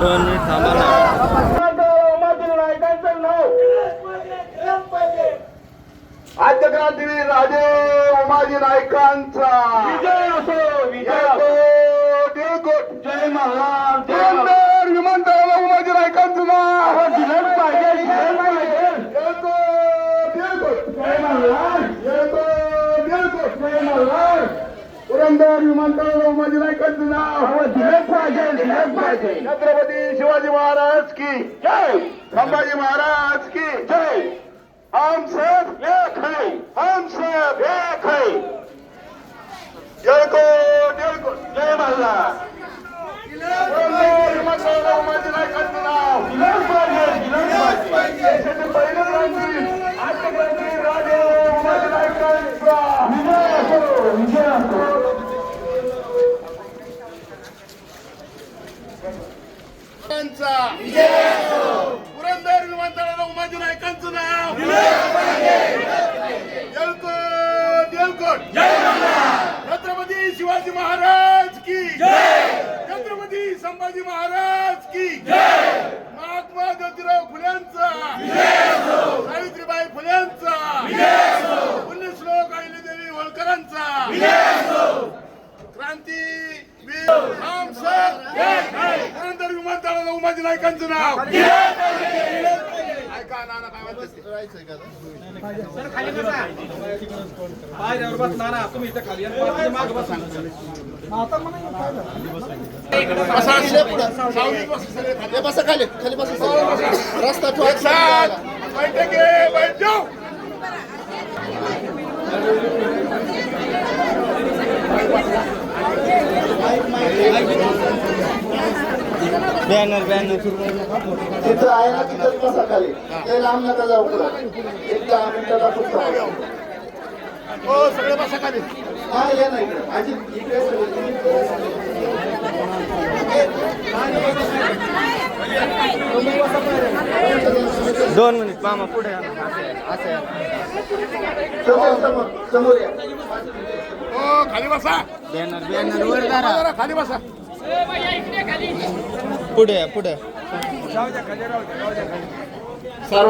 दोन मिनिट थांबा ना. आद्य क्रांतीवीर राजे उमाजी नायकांचा विजय असो. विजय जय महाराज जय विमानतळाला उमाजी नायकांचं नाव दिलंच पाहिजे दिलंच पाहिजे जय महाराज जय महाराज पुरंदर विमानतळाला उमाजी नायकांचं नाव दिलंच पाहिजे दिलंच पाहिजे. छत्रपती शिवाजी महाराज की संभाजी महाराज की जय हम सब एक है हम सब एक है जय को जय को जय मल्हार उमाजी नायकांचं नाव दिलंच पाहिजे दिलंच पाहिजे देशाचे पहिले क्रांती आजचे क्रांती राजे उमाजी नायकांचा विजय असो विजय असो पुरंदर विमानतळाला उमाजी नायकांचं नाव. जलकोट जलकोट छत्रपती शिवाजी महाराज की. छत्रपती संभाजी महाराज की. महात्मा ज्योतिराव फुल्यांचा. सावित्रीबाई फुल्यांचा. पुण्यश्लोक अहिल्यादेवी होळकरांचा क्रांती पुरंदर विमानतळाला उमाजी नायकांचं नाव ऐका नाना काय म्हणतात रस्ता बॅनर बॅनर तिथं आहे ना तिथंच बसा खाली. ते लांब नका जाऊ पुढं. एक दहा मिनिटाला फक्त हो सगळे बसा खाली. हा या ना इकडे आजी इकडे सगळे. दोन मिनिट. मामा पुढे या. समोर समोर समोर या. हो खाली बसा. बॅनर बॅनर वर खाली बसा. पुढे पुढे. सर्व